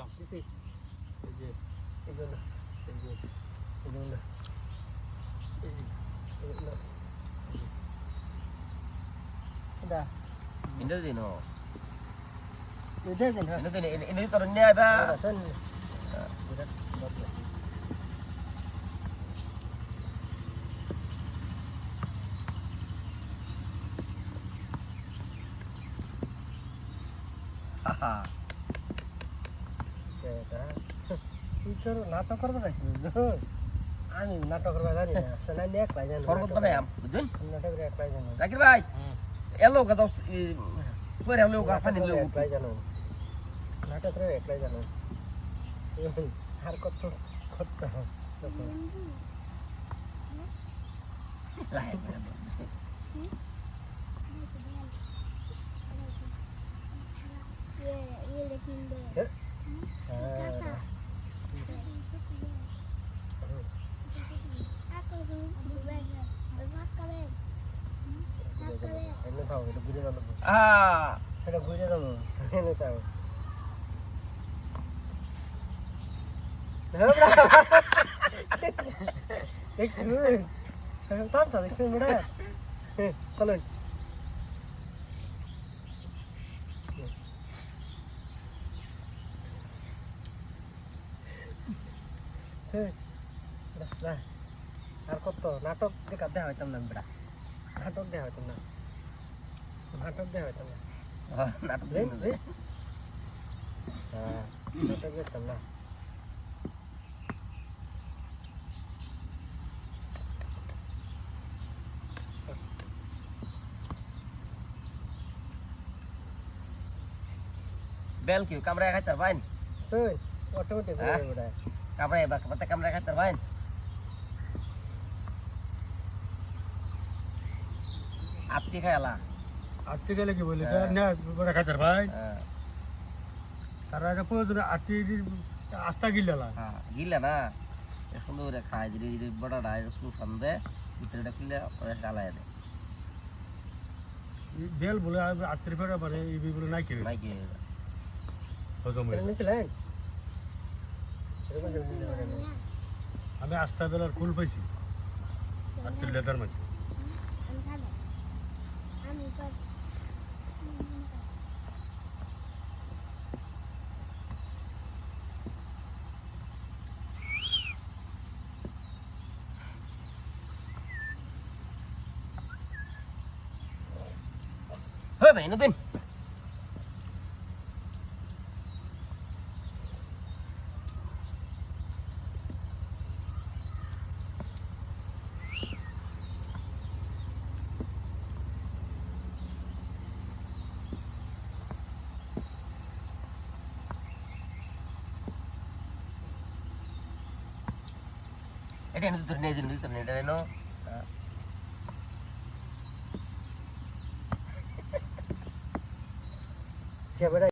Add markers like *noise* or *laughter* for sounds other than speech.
দিলাম দিছি এই যে এই জন্য এই যে এই জন্য এই যে এই জন্য দা Ini din oh. এটা দেন হ্যাঁ Ini din ini ini turunnya তুই তোর নাটক করবে যাইছিস আমি নাটক করবে জানি না শোনা নিয়ে একলাই জানো? নাটক করে একলাই জানো। ka panin lu. একলাই জানো। নাটক করে একলাই জানো। আর কত করতে হবে হ্যাঁ *laughs* এটা ঘুরে. এটা এনে থাম চলো। আর কত? নাটক দেখা দেওয়া হইতাম না বেড়া নাটক দেওয়া হইতাম না। নাটক দেওয়া হইতাম না Natuk Len, din. len. Ah, natok দেখতাম না Bel kiu kamera ka terbain. শুন অটোমেটিক হ্যাঁ? ঘুরে বেড়ায় Kamera ba kapata kamera ka terbain. Apti kaya আটতে গেলে কি বলি? হ্যাঁ। না খাতার ভাই। lah. তারা এটা প্রয়োজন আটটি আস্তা গিলালা হ্যাঁ গিলা না। এ সুন্দর করে খায় যদি যদি বড় ডাই রসুন ফান্দে ভিতরে খুলে ওরা গালায় দেয়। বেল বলে আটটি ফেরা মানে এই বলে নাই কি নাই কি হজম হয়ে আমি আস্তা বেলার ফুল পাইছি। আটটি লেদার hơi mày nó tin Jadi yang itu ternyata itu ternyata no. Siapa dah?